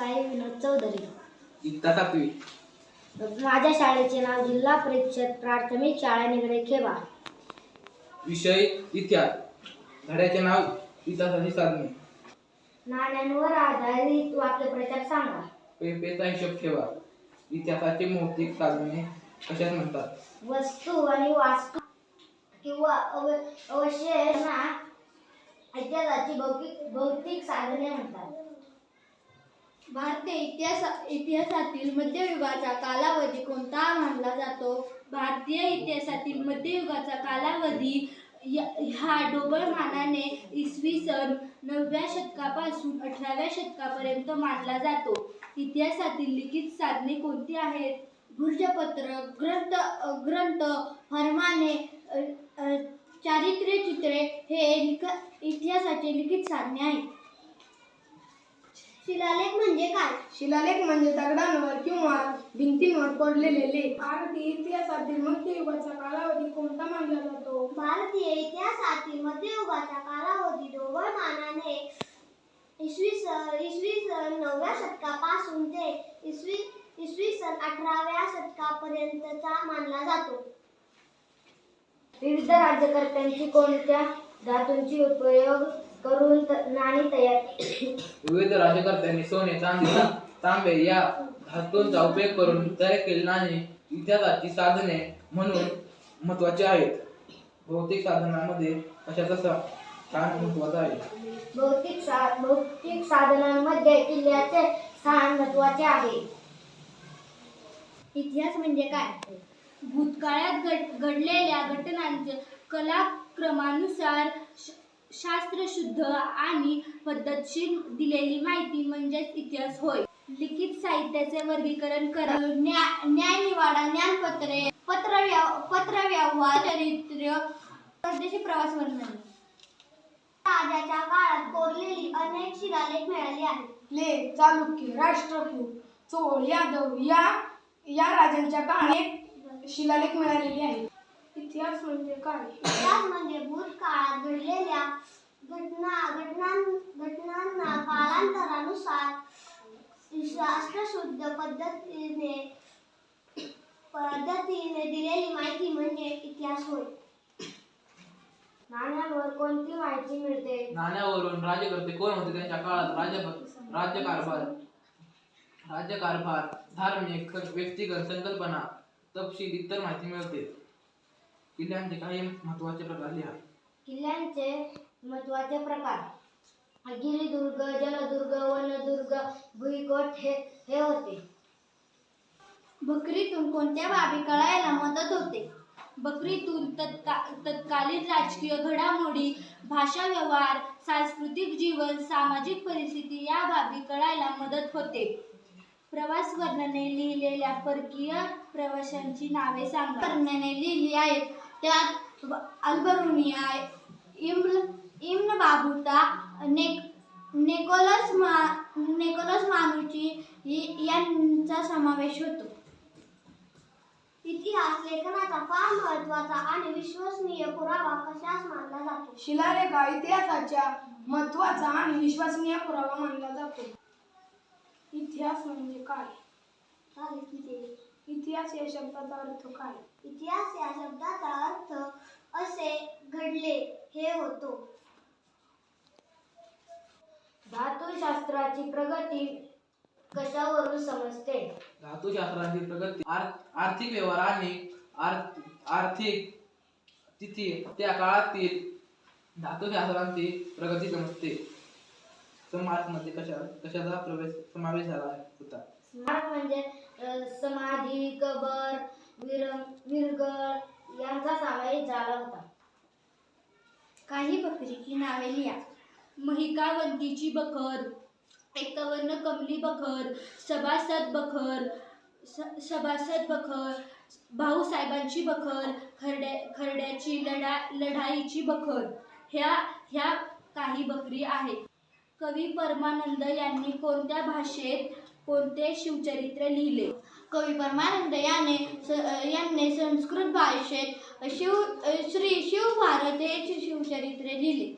साई विनोद चौधरी. इयत्ता सातवी माझ्या शाळेचे नाव जिल्हा परिषद प्राथमिक शाळा निगडे खेबा. विषय इतिहास. धड्याचे नाव इतिहासाची साधने. नाण्यांवर आधारित वाक्यप्रचार सांगा. पेपेचा हिशोब ठेवा. इतिहासाचे भौतिक साधने कशात म्हणतात? वस्तू आणि वास्तू किंवा अव अवशेषना इतिहासाची भौतिक भौतिक साधने म्हणतात. भारतीय इतिहास इतिहासातील मध्ययुगाचा कालावधी कोणता मानला जातो? भारतीय इतिहासातील मध्ययुगाचा कालावधी या- ह्या डोबळमानाने इसवी सन नवव्या शतकापासून अठराव्या शतकापर्यंत मानला जातो. इतिहासातील लिखित साधने कोणती आहेत? भूर्जपत्र ग्रंथ ग्रंथ फरमाने चारित्र्य चित्रे हे लिख इतिहासाचे लिखित साधने आहेत. शिलालेख म्हणजे काय? शिलालेख म्हणजे दगडांवर किंवा भिंतींवर कोरलेले लेख. भारतीय इतिहासातील मध्ययुगाचा कालावधी कोणता मानला जातो? भारतीय इतिहासातील मध्ययुगाचा कालावधी ढोबळमानाने इसवी सन इसवी सन नवव्या शतकापासून ते इसवी इसवी सन अठराव्या शतकापर्यंतचा मानला जातो. विविध राज्यकर्त्यांची कोणत्या धातूंची उपयोग करून नाणी तयार विविध राज्यकर्त्यांनी सोने चांदी तांबे या धातूंचा उपयोग करून तयार केलेली नाणी इतिहासाची साधने म्हणून महत्वाची आहेत. भौतिक साधनामध्ये कशाचा सा- स्थान महत्त्वाचा आहे. भौतिक सा भौतिक साधनांमध्ये किल्ल्याचे स्थान महत्त्वाचे आहे. इतिहास म्हणजे काय? भूतकाळात घड घडलेल्या घटनांचे कलाक्रमानुसार शास्त्रशुद्ध आणि पद्धतशीर दिलेली माहिती म्हणजेच इतिहास होय. लिखित साहित्याचे वर्गीकरण करा. न्या न्यायनिवाडा ज्ञानपत्रे पत्र पत्रव्यवहार चरित्र परदेशी प्रवास वर्णन. राजाच्या काळात कोरलेली अनेक शिलालेख मिळाले आहेत. ले चालुक्य राष्ट्रकूट चोळ यादव या या राजांच्या काळात शिलालेख मिळालेले आहेत. इतिहास म्हणजे काय? इतिहास म्हणजे भूतकाळात घडलेल्या घटना घटनां घटनांना कालांतरानुसार शास्त्रशुद्ध पद्धतीने पद्धतीने दिलेली माहिती म्हणजे इतिहास होय. नाण्यांवर कोणती माहिती मिळते? नाण्यावरून राज्यकर्ते कोण होते त्यांच्या काळात? राज्य राज्यकारभार. राज्यकारभार धार्मिक व्यक्तिगत संकल्पना तपशील इतर माहिती मिळते. किल्ल्यांचे काही महत्त्वाचे प्रकार लिहा? किल्ल्यांचे महत्त्वाचे प्रकार. गिरिदुर्ग जलदुर्ग वनदुर्ग भुईकोट हे हे होते. बकरीतून कोणत्या बाबी कळायला मदत होते? बकरीतून तत्का तत्कालीन राजकीय घडामोडी भाषा व्यवहार सांस्कृतिक जीवन सामाजिक परिस्थिती या बाबी कळायला मदत होते. प्रवास वर्णने लिहिलेल्या परकीय प्रवाशांची नावे सांगा. वर्णने लिहिली आहेत. त्यात अल्बरुनिया इम्ल इम्न बाबुता नेक नेकोलस मा नेकोलस मानुची यांचा समावेश होतो. इतिहास लेखनाचा फार महत्त्वाचा आणि विश्वसनीय पुरावा कशास मानला जातो? शिलालेख हा इतिहासाच्या महत्त्वाचा आणि विश्वसनीय पुरावा मानला जातो. इतिहास म्हणजे काय. इतिहास? या शब्दाचा अर्थ काय? इतिहास या शब्दाचा अर्थ असे घडले हे होतो. धातुशास्त्राची प्रगती कशावरून समजते? धातुशास्त्राची प्रगती आर- आर्थिक व्यवहार आणि आर- आर्थिक तिथी त्या काळातील धातुशास्त्रांची प्रगती समजते. समाजमध्ये कशा कशाचा प्रवेश समावेश झाला होता? स्मारक म्हणजे अ, समाधी कबर विर विरगळ यांचा समावेश झाला होता. काही बकरीची नावे लिहा. महिकावंतीची बखर एकवर्ण कमली बखर सभासद बखर स- सभासद बखर भाऊसाहेबांची बखर खरड्या खरड्याची लढा लढाईची बखर. ह्या ह्या काही बकरी आहेत. कवी परमानंद यांनी कोणत्या भाषेत कोणते शिवचरित्र लिहिले? कवी परमानंद याने यांनी संस्कृत भाषेत शिव श्री शिवभारत हे शिवचरित्र लिहिले.